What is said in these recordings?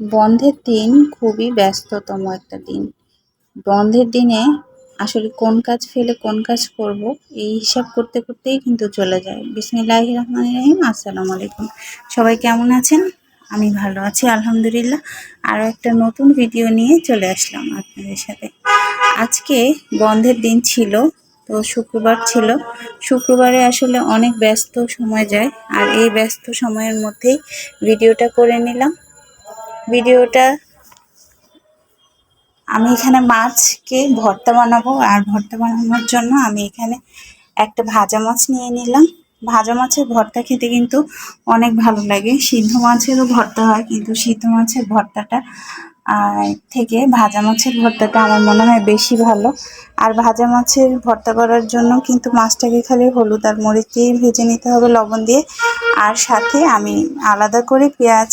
বন্ধের দিন খুবই ব্যস্ততম একটা দিন। বন্ধের দিনে আসলে কোন কাজ ফেলে কোন কাজ করব, এই হিসাব করতে করতেই কিন্তু চলে যায়। বিসমিল্লাহ রহমান রহিম, আসসালামু আলাইকুম। সবাই কেমন আছেন? আমি ভালো আছি, আলহামদুলিল্লাহ। আরও একটা নতুন ভিডিও নিয়ে চলে আসলাম আপনাদের সাথে। আজকে বন্ধের দিন ছিল, তো শুক্রবার ছিল। শুক্রবারে আসলে অনেক ব্যস্ত সময় যায়, আর এই ব্যস্ত সময়ের মধ্যেই ভিডিওটা করে নিলাম। ভিডিওটা। আমি এখানে মাছকে ভর্তা বানাবো, আর ভর্তা বানানোর জন্য আমি এখানে একটা ভাজা মাছ নিয়ে নিলাম। ভাজা মাছের ভর্তা খেতে কিন্তু অনেক ভালো লাগে। সিদ্ধ মাছেরও ভর্তা হয়, কিন্তু সিদ্ধ মাছের ভর্তাটা থেকে ভাজা মাছের ভর্তাটা আমার মনে হয় বেশি ভালো। আর ভাজা মাছের ভর্তা করার জন্য কিন্তু মাছটাকে খালি হলুদ আর মরিচ দিয়ে ভেজে নিতে হবে লবণ দিয়ে। আর সাথে আমি আলাদা করে পেঁয়াজ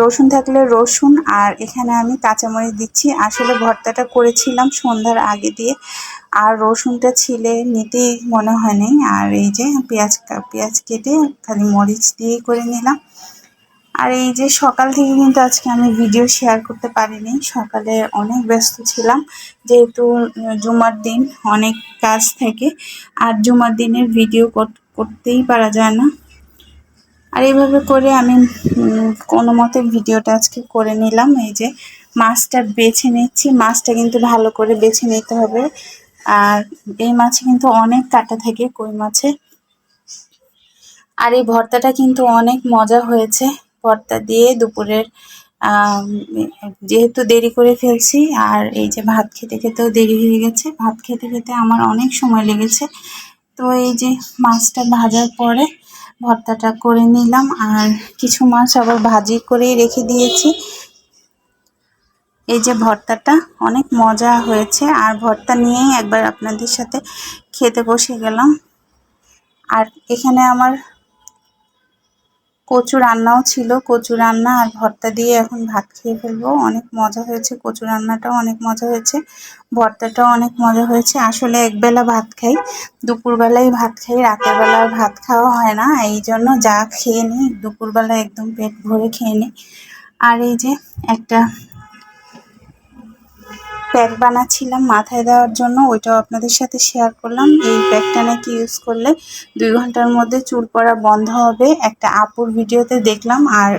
রসুন থাকলে রসুন, আর এখানে আমি কাঁচামরিচ দিচ্ছি। আসলে ভর্তাটা করেছিলাম সন্ধ্যার আগে দিয়ে, আর রসুনটা ছিলে নিতেই মনে হয় নেই আর এই যে পেঁয়াজ পেঁয়াজ কেটে খালি মরিচ দিয়েই করে নিলাম। আর এই যে সকাল থেকে কিন্তু আজকে আমি ভিডিও শেয়ার করতে পারিনি। সকালে অনেক ব্যস্ত ছিলাম, যেহেতু জুমার দিন অনেক কাজ থাকে, আর জুমার দিনের ভিডিও করতেই পারা যায় না। আর এইভাবে করে আমি কোনো মতে ভিডিওটা আজকে করে নিলাম। এই যে মাছটা বেছে নিচ্ছি। মাছটা কিন্তু ভালো করে বেছে নিতে হবে। আর এই মাছে কিন্তু অনেক কাটা থাকে, কই মাছে। আর এই ভর্তাটা কিন্তু অনেক মজা হয়েছে। ভর্তা দিয়ে দুপুরের যেহেতু দেরি করে ফেলছি, আর এই যে ভাত খেতে খেতেও দেরি হয়ে গেছে। ভাত খেতে খেতে আমার অনেক সময় লেগেছে। তো এই যে মাছটা ভাজার পরে ভর্তাটা করে নিলাম। আর কিছু মাছ আবার ভাজি করেই রেখে দিয়েছি। এই যে ভর্তাটা, অনেক মজা হয়েছে। আর ভর্তা নিয়েই একবার আপনাদের সাথে খেতে বসে গেলাম। আর এখানে আমার কচু রান্নাও ছিল, কচু রান্না আর ভর্তা দিয়ে এখন ভাত খেয়ে ফেলব। অনেক মজা হয়েছে কচু রান্নাটাও, অনেক মজা হয়েছে। ভর্তাটাও অনেক মজা হয়েছে। আসলে একবেলা ভাত খাই, দুপুরবেলায় ভাত খাই রাতের বেলা ভাত খাওয়া হয় না। এই জন্য যা খেয়ে নিই, দুপুরবেলা একদম পেট ভরে খেয়ে নিই। আর এই যে একটা প্যাক বানাচ্ছিলাম মাথায় দেওয়ার জন্য, ওইটাও আপনাদের সাথে শেয়ার করলাম। এই প্যাকটা নাকি ইউজ করলে দুই ঘণ্টার মধ্যে চুল পড়া বন্ধ হবে। একটা আপুর ভিডিওতে দেখলাম আর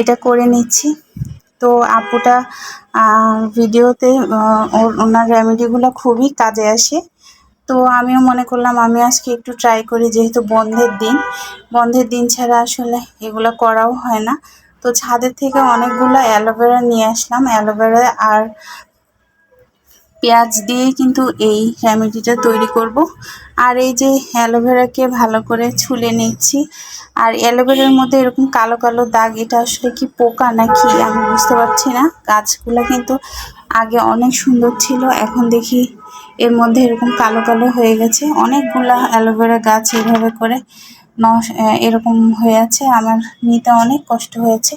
এটা করে নিচ্ছি। তো আপুটা ভিডিওতে ওর, ওনার রেমেডিগুলো খুবই কাজে আসে। তো আমিও মনে করলাম, আমি আজকে একটু ট্রাই করি, যেহেতু বন্ধের দিন। বন্ধের দিন ছাড়া আসলে এগুলো করাও হয় না। তো ছাদের থেকে অনেকগুলো অ্যালোভেরা নিয়ে আসলাম। অ্যালোভেরা আর পেঁয়াজ দিয়ে কিন্তু এই রেমেডিটা তৈরি করব। আর এই যে অ্যালোভেরাকে ভালো করে ছুলে নিচ্ছি। আর অ্যালোভেরার মধ্যে এরকম কালো কালো দাগ, এটা আসলে কি পোকা নাকি আমি বুঝতে পারছি না। গাছগুলো কিন্তু আগে অনেক সুন্দর ছিল, এখন দেখি এর মধ্যে এরকম কালো কালো হয়ে গেছে। অনেকগুলা অ্যালোভেরা গাছ এইভাবে করে এরকম হয়ে আছে। আমার নিতে অনেক কষ্ট হয়েছে।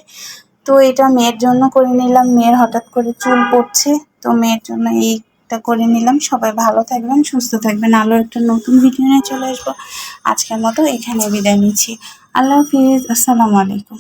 তো এটা মেয়ের জন্য করে নিলাম। মেয়ের হঠাৎ করে চুল পড়ছে, তো মেয়ের জন্য এই একটা করে নিলাম। সবাই ভালো থাকবেন, সুস্থ থাকবেন। আলো একটা নতুন ভিডিও নিয়ে চলে আসব। আজকের মতো এখানে বিদায় নিচ্ছি। আল্লাহ হাফিজ, আসসালামু আলাইকুম।